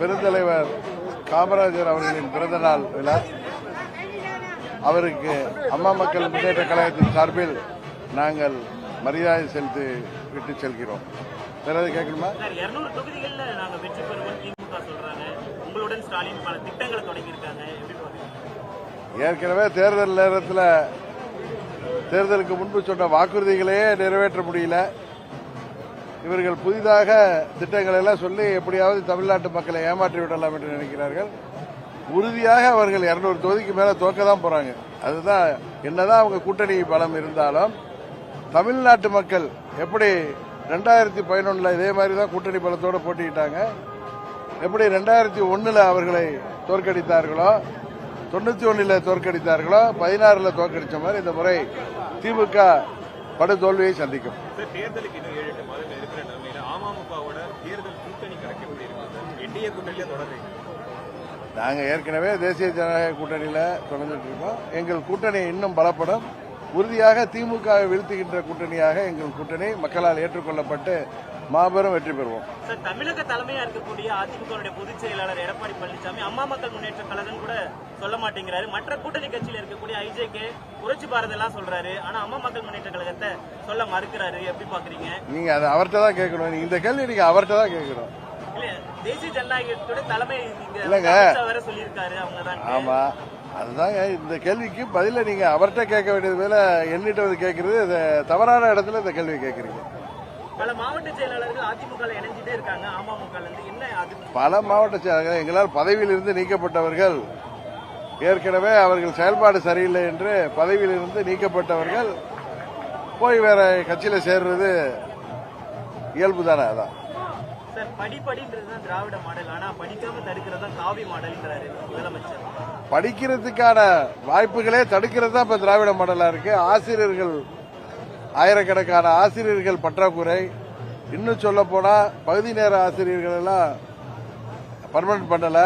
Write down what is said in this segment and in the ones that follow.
பெருந்தலைவர் காமராஜர் அவர்களின் பிறந்த நாள் விழா. அவருக்கு அம்மா மக்கள் முன்னேற்ற கழகத்தின் சார்பில் நாங்கள் மரியாதை செலுத்தி விட்டு செல்கிறோம். கேட்கணுமா? தொடங்கியிருக்காங்க எப்படி பாக்குறீங்க ஏற்கனவே தேர்தல் நேரத்தில் தேர்தலுக்கு முன்பு சொன்ன வாக்குறுதிகளையே நிறைவேற்ற முடியல. இவர்கள் புதிதாக திட்டங்களை எல்லாம் சொல்லி எப்படியாவது தமிழ்நாட்டு மக்களை ஏமாற்றி விடலாம் என்று நினைக்கிறார்கள். உறுதியாக அவர்கள் இருநூறு தொகுதிக்கு மேல தோக்க தான் போறாங்க. அதுதான் என்னதான் அவங்க கூட்டணி பலம் இருந்தாலும் தமிழ்நாட்டு மக்கள் எப்படி ரெண்டாயிரத்தி பதினொன்னுல இதே மாதிரி தான் கூட்டணி பலத்தோடு போட்டிக்கிட்டாங்க எப்படி ரெண்டாயிரத்தி ஒன்றில் அவர்களை தோற்கடித்தார்களோ தொண்ணூத்தி ஒன்றில் தோற்கடித்தார்களோ பதினாறுல தோற்கடித்த மாதிரி இந்த முறை திமுக படுதோல்வியை சந்திக்கும். தேர்தலுக்கு இன்னும் ஏழு எட்டு மாதம் இருக்கிற நிலைமையில அமமுகவோட தேர்தல் கூட்டணி கணக்கு எப்படி இருக்கு சார் என்டிஏ கூட்டணியில தொடர்றீங்க நாங்க ஏற்கனவே தேசிய ஜனநாயக கூட்டணியில தொடர்ந்துட்டு இருக்கோம். எங்கள் கூட்டணி இன்னும் பலப்படும். உறுதியாக திமுகவை வீழ்த்துகின்ற கூட்டணியாக எங்கள் கூட்டணி மக்களால் ஏற்றுக்கொள்ளப்பட்டு மாபெரும் வெற்றி பெறுவோம். சார் தமிழக தலைமையா இருக்கக்கூடிய அதிமுக பொதுச் செயலாளர் எடப்பாடி பழனிசாமி அம்மா மக்கள் முன்னேற்ற கழகம் கூட சொல்ல மாட்டேங்கிறாரு. மற்ற கூட்டணி கட்சியில இருக்கக்கூடிய ஐஜேகே புரட்சி பாரத் எல்லாம் சொல்றாரு. ஆனா அம்மா மக்கள் முன்னேற்ற கழகத்தை சொல்ல மறுக்கிறாரு. எப்படி பாக்குறீங்க நீங்க அதை அவர்கிட்ட தான் கேட்கணும். இந்த கேள்வி நீங்க அவர்கிட்ட தான் கேட்கணும். தேசிய ஜனநாயகத்தோட தலைமை இல்லைங்க. ஆமா. அதுதாங்க இந்த கேள்விக்கு பதில நீங்க அவர்கிட்ட கேட்க வேண்டியது மேல எண்ணிட்டு வந்து கேட்கறது தவறான இடத்துல இந்த கேள்வி கேட்கறீங்க. பல மாவட்ட செயலாளர்கள் அதிமுக இணைஞ்சிட்டே இருக்காங்க அமமுக இருந்து என்ன பல மாவட்ட செயலாளர்கள் எங்களால் பதவியிலிருந்து நீக்கப்பட்டவர்கள் ஏற்கனவே அவர்கள் செயல்பாடு சரியில்லை என்று பதவியிலிருந்து நீக்கப்பட்டவர்கள் போய் வேற கட்சியில சேர்றது இயல்பு தானே அதான். சார் படிப்படின்றது தான் திராவிட மாடல் ஆனா படிக்காம தடுக்கிறது தான் காவி மாடல்ன்றாரு முதலமைச்சர். படிக்கிறதுக்கான வாய்ப்புகளே தடுக்கிறது தான் இப்ப திராவிட மாடலா இருக்கு. ஆசிரியர்கள் ஆயிரக்கணக்கான ஆசிரியர்கள் பற்றாக்குறை. இன்னும் சொல்ல போனா பகுதி நேர ஆசிரியர்கள் எல்லாம் பர்மனன்ட் பண்ணல.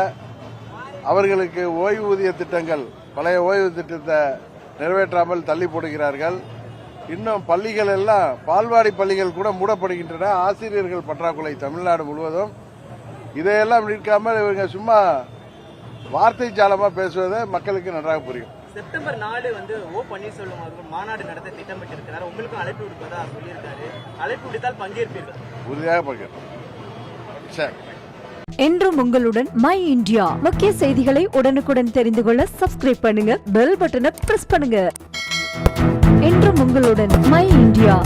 அவர்களுக்கு ஓய்வூதிய திட்டங்கள் பழைய ஓய்வு திட்டத்தை நிறைவேற்றாமல் தள்ளி போடுகிறார்கள். இன்னும் பள்ளிகள் எல்லாம் பால்வாடி பள்ளிகள் கூட மூடப்படுகின்றன. ஆசிரியர்கள் பற்றாக்குறை தமிழ்நாடு முழுவதும். இதையெல்லாம் நிற்காமல் இவங்க சும்மா வார்த்தை ஜாலமா பேசுவதை மக்களுக்கு நன்றாக புரியும். செப்டம்பர் நாலு வந்து ஓ பன்னீர்செல்வம் அவர்கள் மாநாடு நடத்த திட்டமிட்டிருக்கிறார். உங்களுக்கும் அழைப்பு விடுப்பதா சொல்லியிருக்காரு. அழைப்பு விடுத்தால் பங்கேற்பீர்கள். உறுதியாக பகிர்றோம் சரி. என்றும் உங்களுடன் மை இந்தியா. முக்கிய செய்திகளை உடனுக்குடன் தெரிந்து கொள்ள சப்ஸ்கிரைப் பண்ணுங்க. பெல் பட்டனை பிரஸ் பண்ணுங்க. என்றும் உங்களுடன் மை இந்தியா.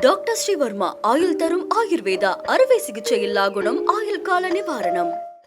டாக்டர் ஸ்ரீவர்மா ஆயுள் தரும் ஆயுர்வேதா அறுவை சிகிச்சை இல்லா குணம் ஆயுள் கால நிவாரணம்.